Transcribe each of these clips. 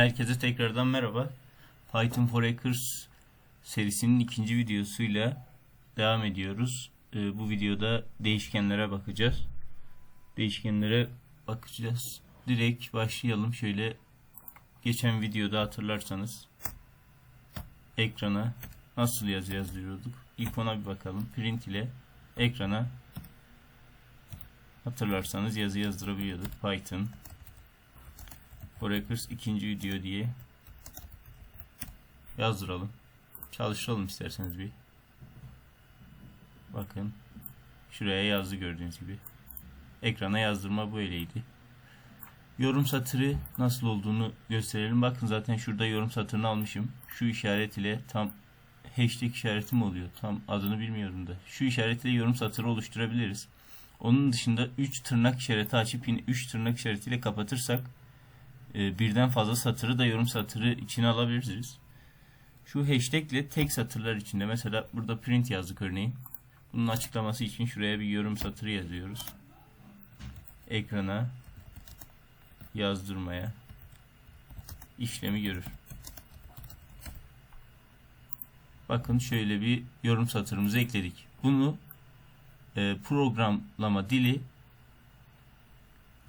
Herkese tekrardan merhaba. Python for Hackers serisinin ikinci videosuyla devam ediyoruz. Ee, bu videoda değişkenlere bakacağız. Değişkenlere bakacağız. Direkt başlayalım. Şöyle geçen videoda hatırlarsanız ekrana nasıl yazı yazdırıyorduk? İlk ona bir bakalım. Print ile ekrana hatırlarsanız yazı yazdırabiliyorduk. Python Forex ikinci video diye yazdıralım. Çalıştıralım isterseniz bir. Bakın. Şuraya yazdı gördüğünüz gibi. Ekrana yazdırma böyleydi. Yorum satırı nasıl olduğunu gösterelim. Bakın zaten şurada yorum satırını almışım. Şu işaret ile tam hashtag işareti mi oluyor? Tam adını bilmiyorum da. Şu işaret ile yorum satırı oluşturabiliriz. Onun dışında 3 tırnak işareti açıp yine 3 tırnak işaretiyle kapatırsak e, birden fazla satırı da yorum satırı içine alabiliriz. Şu hashtag ile tek satırlar içinde mesela burada print yazdık örneğin. Bunun açıklaması için şuraya bir yorum satırı yazıyoruz. Ekrana yazdırmaya işlemi görür. Bakın şöyle bir yorum satırımızı ekledik. Bunu e, programlama dili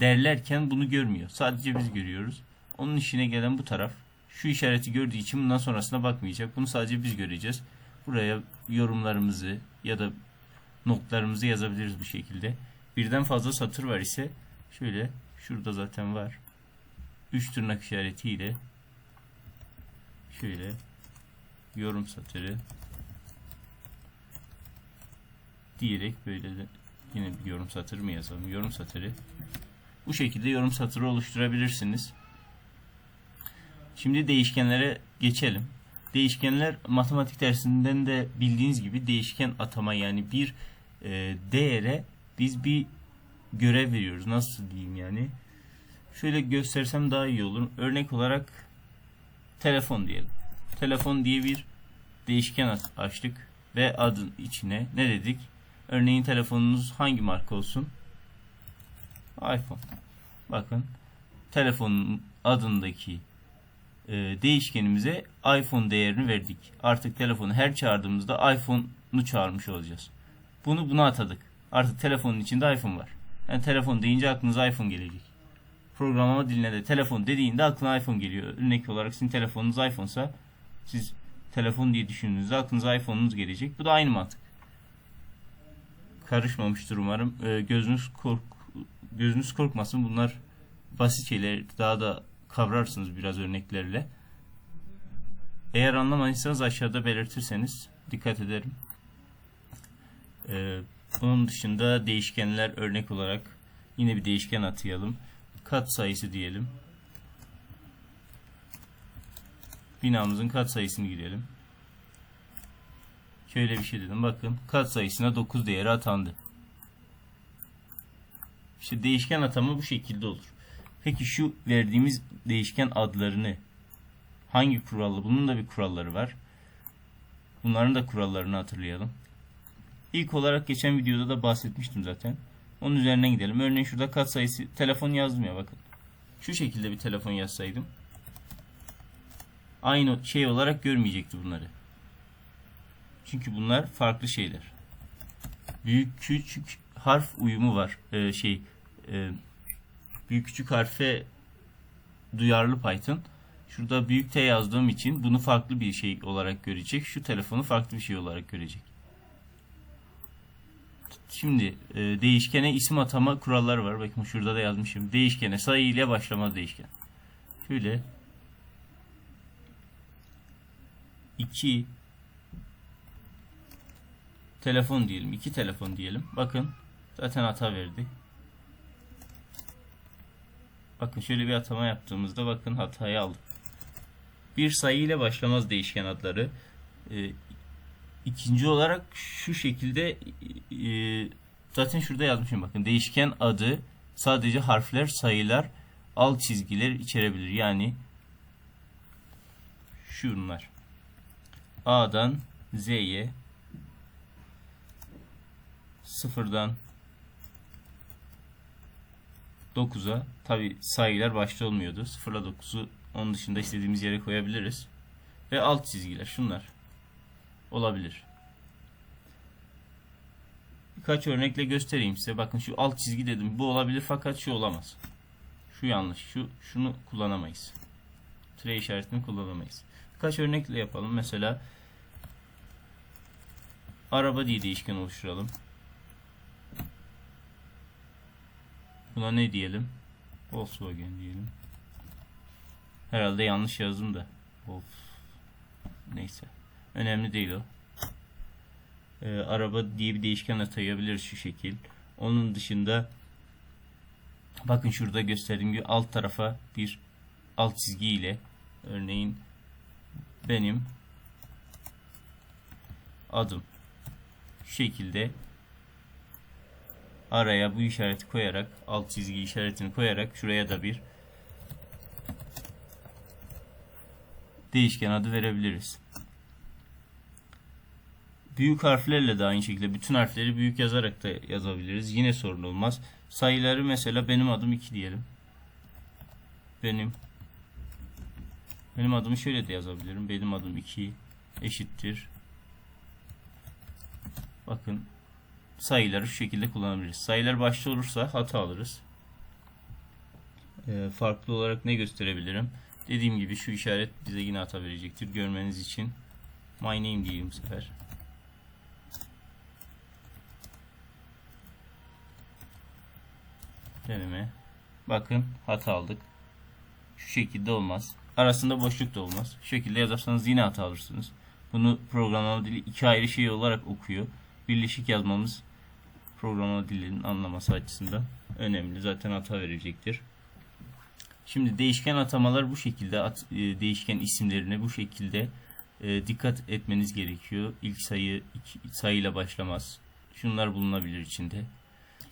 derlerken bunu görmüyor. Sadece biz görüyoruz. Onun işine gelen bu taraf şu işareti gördüğü için bundan sonrasına bakmayacak. Bunu sadece biz göreceğiz. Buraya yorumlarımızı ya da notlarımızı yazabiliriz bu şekilde. Birden fazla satır var ise şöyle şurada zaten var. 3 tırnak işaretiyle şöyle yorum satırı diyerek böyle de yine bir yorum satırı mı yazalım? Yorum satırı bu şekilde yorum satırı oluşturabilirsiniz. Şimdi değişkenlere geçelim. Değişkenler matematik dersinden de bildiğiniz gibi değişken atama yani bir e, değere biz bir görev veriyoruz. Nasıl diyeyim yani? Şöyle göstersem daha iyi olur. Örnek olarak telefon diyelim. Telefon diye bir değişken açtık ve adın içine ne dedik? Örneğin telefonunuz hangi marka olsun? iPhone. Bakın telefonun adındaki e, değişkenimize iPhone değerini verdik. Artık telefonu her çağırdığımızda iPhone'u çağırmış olacağız. Bunu buna atadık. Artık telefonun içinde iPhone var. Yani telefon deyince aklınıza iPhone gelecek. Programlama diline de telefon dediğinde aklına iPhone geliyor. Örnek olarak sizin telefonunuz iPhone'sa siz telefon diye düşündüğünüzde aklınıza iPhone'unuz gelecek. Bu da aynı mantık. Karışmamıştır umarım. E, gözünüz kork gözünüz korkmasın. Bunlar basit şeyler. Daha da kavrarsınız biraz örneklerle. Eğer anlamadıysanız aşağıda belirtirseniz dikkat ederim. Ee, bunun dışında değişkenler örnek olarak yine bir değişken atayalım. Kat sayısı diyelim. Binamızın kat sayısını girelim. Şöyle bir şey dedim. Bakın kat sayısına 9 değeri atandı. İşte değişken atama bu şekilde olur. Peki şu verdiğimiz değişken adlarını hangi kuralla? Bunun da bir kuralları var. Bunların da kurallarını hatırlayalım. İlk olarak geçen videoda da bahsetmiştim zaten. Onun üzerinden gidelim. Örneğin şurada kat sayısı telefon yazdım ya bakın. Şu şekilde bir telefon yazsaydım. Aynı şey olarak görmeyecekti bunları. Çünkü bunlar farklı şeyler. Büyük küçük harf uyumu var. Ee, şey e, büyük küçük harfe duyarlı Python. Şurada büyük T yazdığım için bunu farklı bir şey olarak görecek. Şu telefonu farklı bir şey olarak görecek. Şimdi e, değişkene isim atama kuralları var. Bakın şurada da yazmışım. Değişkene sayı ile başlamaz değişken. Şöyle 2 telefon diyelim. 2 telefon diyelim. Bakın zaten hata verdi. Bakın şöyle bir atama yaptığımızda bakın hatayı aldık. Bir sayı ile başlamaz değişken adları. Ee, ikinci olarak şu şekilde e, zaten şurada yazmışım bakın değişken adı sadece harfler, sayılar, alt çizgiler içerebilir. Yani şunlar. A'dan Z'ye sıfırdan 9'a tabi sayılar başta olmuyordu. 0 ile 9'u onun dışında istediğimiz yere koyabiliriz. Ve alt çizgiler şunlar olabilir. Birkaç örnekle göstereyim size. Bakın şu alt çizgi dedim. Bu olabilir fakat şu olamaz. Şu yanlış. Şu şunu kullanamayız. Tire işaretini kullanamayız. Birkaç örnekle yapalım. Mesela araba diye değişken oluşturalım. Buna ne diyelim? Volkswagen diyelim. Herhalde yanlış yazdım da. Wolf. Neyse. Önemli değil o. Ee, araba diye bir değişken atayabiliriz şu şekil. Onun dışında bakın şurada gösterdiğim gibi alt tarafa bir alt çizgi ile örneğin benim adım şu şekilde araya bu işareti koyarak alt çizgi işaretini koyarak şuraya da bir değişken adı verebiliriz. Büyük harflerle de aynı şekilde bütün harfleri büyük yazarak da yazabiliriz. Yine sorun olmaz. Sayıları mesela benim adım 2 diyelim. Benim benim adımı şöyle de yazabilirim. Benim adım 2 eşittir. Bakın sayıları şu şekilde kullanabiliriz. Sayılar başta olursa hata alırız. Ee, farklı olarak ne gösterebilirim? Dediğim gibi şu işaret bize yine hata verecektir. Görmeniz için my name diyeyim bu sefer. Deneme. Bakın hata aldık. Şu şekilde olmaz. Arasında boşluk da olmaz. Şu şekilde yazarsanız yine hata alırsınız. Bunu programlama dili iki ayrı şey olarak okuyor. Birleşik yazmamız programlama dilinin anlaması açısından önemli. Zaten hata verecektir. Şimdi değişken atamalar bu şekilde at, e, değişken isimlerine bu şekilde e, dikkat etmeniz gerekiyor. İlk sayı iki, sayıyla başlamaz. Şunlar bulunabilir içinde.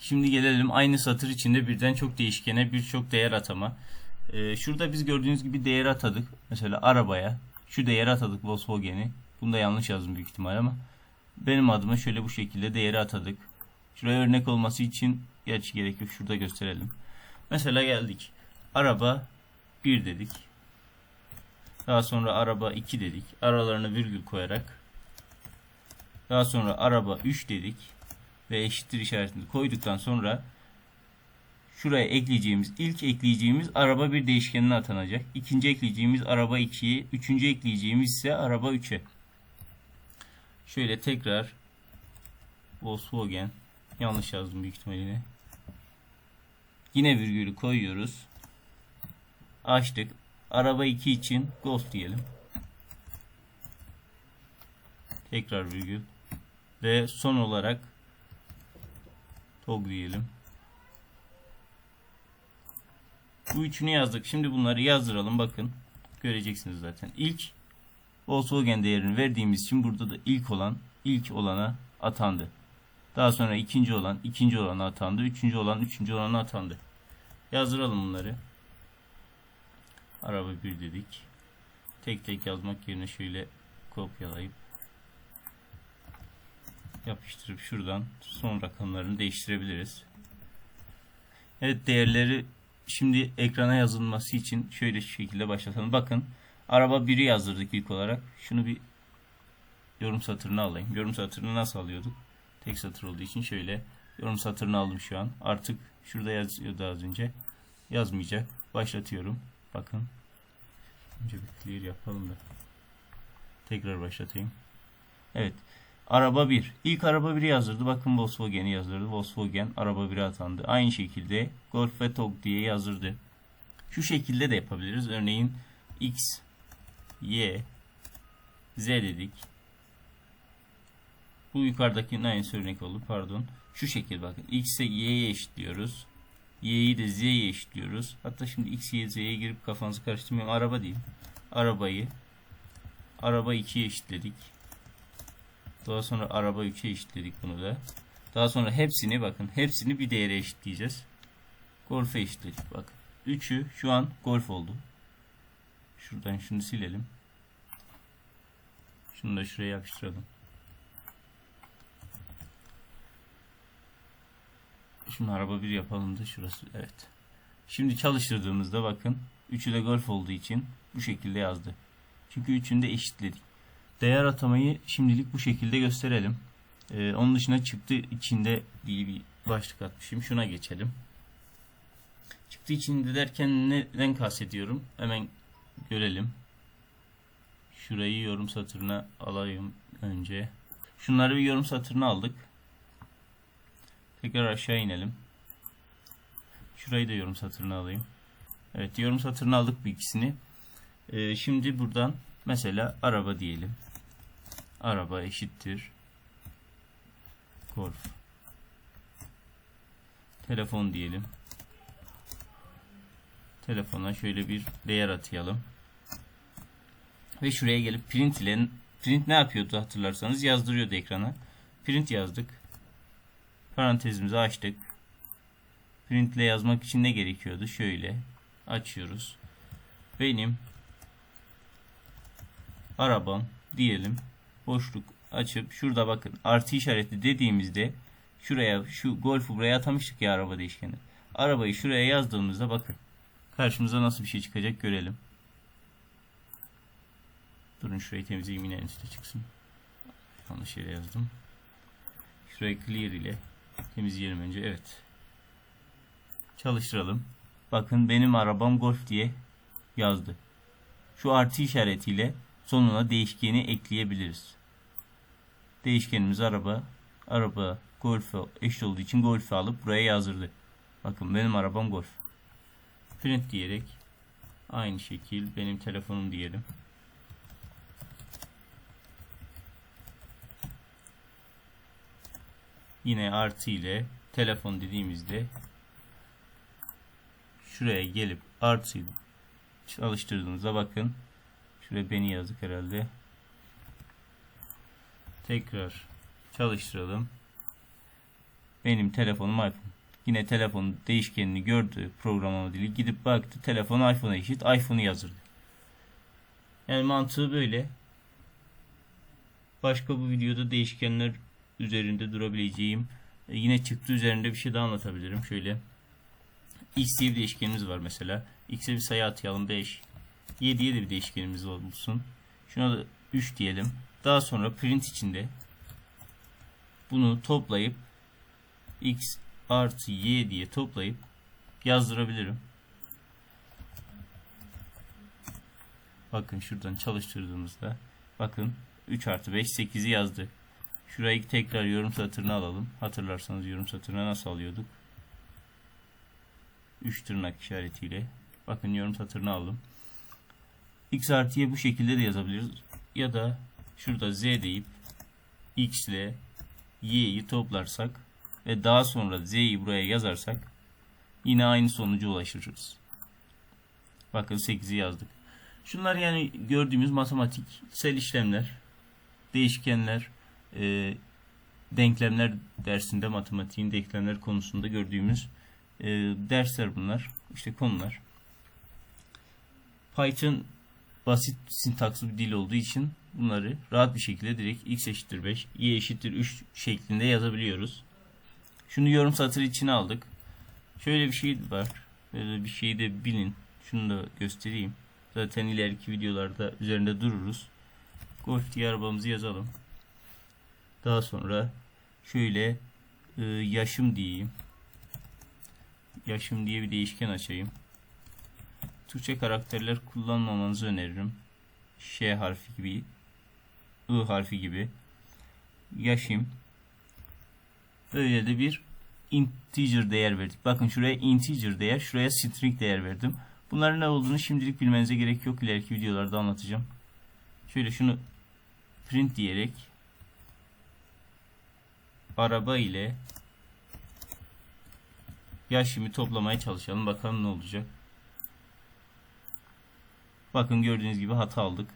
Şimdi gelelim aynı satır içinde birden çok değişkene birçok değer atama. E, şurada biz gördüğünüz gibi değer atadık. Mesela arabaya şu değeri atadık Volkswagen'i. Bunu da yanlış yazdım büyük ihtimal ama benim adıma şöyle bu şekilde değeri atadık. Şuraya örnek olması için gerçi gerek yok. Şurada gösterelim. Mesela geldik. Araba 1 dedik. Daha sonra araba 2 dedik. Aralarına virgül koyarak. Daha sonra araba 3 dedik. Ve eşittir işaretini koyduktan sonra şuraya ekleyeceğimiz, ilk ekleyeceğimiz araba bir değişkenine atanacak. İkinci ekleyeceğimiz araba 2'ye, üçüncü ekleyeceğimiz ise araba 3'e. Şöyle tekrar Volkswagen yanlış yazdım büyük ihtimalle. Yine virgülü koyuyoruz. Açtık. Araba 2 için Golf diyelim. Tekrar virgül. Ve son olarak Tog diyelim. Bu üçünü yazdık. Şimdi bunları yazdıralım. Bakın. Göreceksiniz zaten. İlk Volkswagen değerini verdiğimiz için burada da ilk olan ilk olana atandı. Daha sonra ikinci olan ikinci olana atandı. Üçüncü olan üçüncü olana atandı. Yazdıralım bunları. Araba 1 dedik. Tek tek yazmak yerine şöyle kopyalayıp yapıştırıp şuradan son rakamlarını değiştirebiliriz. Evet değerleri şimdi ekrana yazılması için şöyle şu şekilde başlatalım. Bakın araba 1'i yazdırdık ilk olarak. Şunu bir yorum satırını alayım. Yorum satırını nasıl alıyorduk? Tek satır olduğu için şöyle yorum satırını aldım şu an. Artık şurada yazıyordu az önce. Yazmayacak. Başlatıyorum. Bakın. Önce bir clear yapalım da. Tekrar başlatayım. Evet. Araba 1. İlk araba 1'i yazdırdı. Bakın Volkswagen'i yazdırdı. Volkswagen araba 1'e atandı. Aynı şekilde Golf ve Tog diye yazdırdı. Şu şekilde de yapabiliriz. Örneğin X, Y, Z dedik. Bu yukarıdakinin aynısı örnek oldu. Pardon. Şu şekil bakın. X'e Y'ye eşitliyoruz. Y'yi de Z'ye eşitliyoruz. Hatta şimdi X, Y, Z'ye girip kafanızı karıştırmayalım. Araba diyeyim. Arabayı araba 2'ye eşitledik. Daha sonra araba 3'e eşitledik bunu da. Daha sonra hepsini bakın hepsini bir değere eşitleyeceğiz. Golf'e eşitledik bakın. 3'ü şu an golf oldu. Şuradan şunu silelim. Şunu da şuraya yapıştıralım. Şimdi araba bir yapalım da şurası evet. Şimdi çalıştırdığımızda bakın üçü de golf olduğu için bu şekilde yazdı. Çünkü üçünü de eşitledik. Değer atamayı şimdilik bu şekilde gösterelim. Ee, onun dışında çıktı içinde diye bir başlık atmışım. Şuna geçelim. Çıktı içinde derken neden kastediyorum? Hemen görelim. Şurayı yorum satırına alayım önce. Şunları bir yorum satırına aldık. Tekrar aşağı inelim. Şurayı da yorum satırına alayım. Evet yorum satırına aldık bu ikisini. Ee, şimdi buradan mesela araba diyelim. Araba eşittir. Golf. Telefon diyelim. Telefona şöyle bir değer atayalım. Ve şuraya gelip print ile print ne yapıyordu hatırlarsanız yazdırıyordu ekrana. Print yazdık. Parantezimizi açtık. Print ile yazmak için ne gerekiyordu? Şöyle açıyoruz. Benim arabam diyelim. Boşluk açıp şurada bakın artı işareti dediğimizde şuraya şu golf'u buraya atamıştık ya araba değişkeni. Arabayı şuraya yazdığımızda bakın karşımıza nasıl bir şey çıkacak görelim. Durun şurayı temizleyeyim yine üstte çıksın. Yanlış yere yazdım. Şurayı clear ile temizleyelim önce. Evet. Çalıştıralım. Bakın benim arabam golf diye yazdı. Şu artı işaretiyle sonuna değişkeni ekleyebiliriz. Değişkenimiz araba. Araba golfe eşit olduğu için golfe alıp buraya yazdırdı. Bakın benim arabam golf. Print diyerek aynı şekil benim telefonum diyelim. Yine artı ile telefon dediğimizde şuraya gelip artı çalıştırdığınızda bakın. Şuraya beni yazdık herhalde. Tekrar çalıştıralım. Benim telefonum iPhone. Yine telefonun değişkenini gördü programlama dili gidip baktı. Telefon iPhone'a eşit iPhone'u yazdırdı yani mantığı böyle. Başka bu videoda değişkenler üzerinde durabileceğim e, yine çıktı üzerinde bir şey daha anlatabilirim şöyle x diye bir değişkenimiz var mesela. x'e bir sayı atayalım 5. 7'ye de bir değişkenimiz olsun. Şuna da 3 diyelim. Daha sonra print içinde bunu toplayıp x artı y diye toplayıp yazdırabilirim. Bakın şuradan çalıştırdığımızda bakın 3 artı 5 8'i yazdı. Şurayı tekrar yorum satırına alalım. Hatırlarsanız yorum satırına nasıl alıyorduk? 3 tırnak işaretiyle. Bakın yorum satırını aldım. X artıya bu şekilde de yazabiliriz. Ya da şurada Z deyip X ile Y'yi toplarsak ve daha sonra Z'yi buraya yazarsak yine aynı sonuca ulaşırız. Bakın 8'i yazdık. Şunlar yani gördüğümüz matematiksel işlemler, değişkenler, e, denklemler dersinde matematiğin denklemler konusunda gördüğümüz e, dersler bunlar. İşte konular. Python basit sintakslı bir dil olduğu için bunları rahat bir şekilde direkt x eşittir 5, y eşittir 3 şeklinde yazabiliyoruz. Şunu yorum satırı içine aldık. Şöyle bir şey var. Böyle bir şeyi de bilin. Şunu da göstereyim. Zaten ileriki videolarda üzerinde dururuz. Golf diye arabamızı yazalım. Daha sonra şöyle e, yaşım diyeyim yaşım diye bir değişken açayım. Türkçe karakterler kullanmamanızı öneririm. Ş harfi gibi, I harfi gibi. Yaşım. Böyle de bir integer değer verdik. Bakın şuraya integer değer, şuraya string değer verdim. Bunların ne olduğunu şimdilik bilmenize gerek yok. İleriki videolarda anlatacağım. Şöyle şunu print diyerek araba ile Yaşımı toplamaya çalışalım. Bakalım ne olacak. Bakın gördüğünüz gibi hata aldık.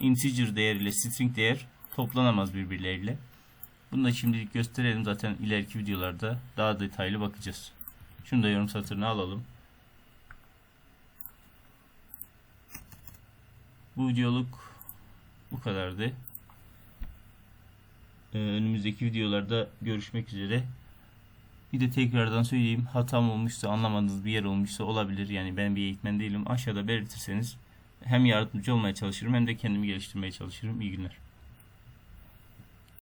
Integer değer ile string değer toplanamaz birbirleriyle. Bunu da şimdilik gösterelim. Zaten ileriki videolarda daha detaylı bakacağız. Şunu da yorum satırına alalım. Bu videoluk bu kadardı. Ee, önümüzdeki videolarda görüşmek üzere. Bir de tekrardan söyleyeyim hatam olmuşsa anlamadığınız bir yer olmuşsa olabilir. Yani ben bir eğitmen değilim. Aşağıda belirtirseniz hem yardımcı olmaya çalışırım hem de kendimi geliştirmeye çalışırım. İyi günler.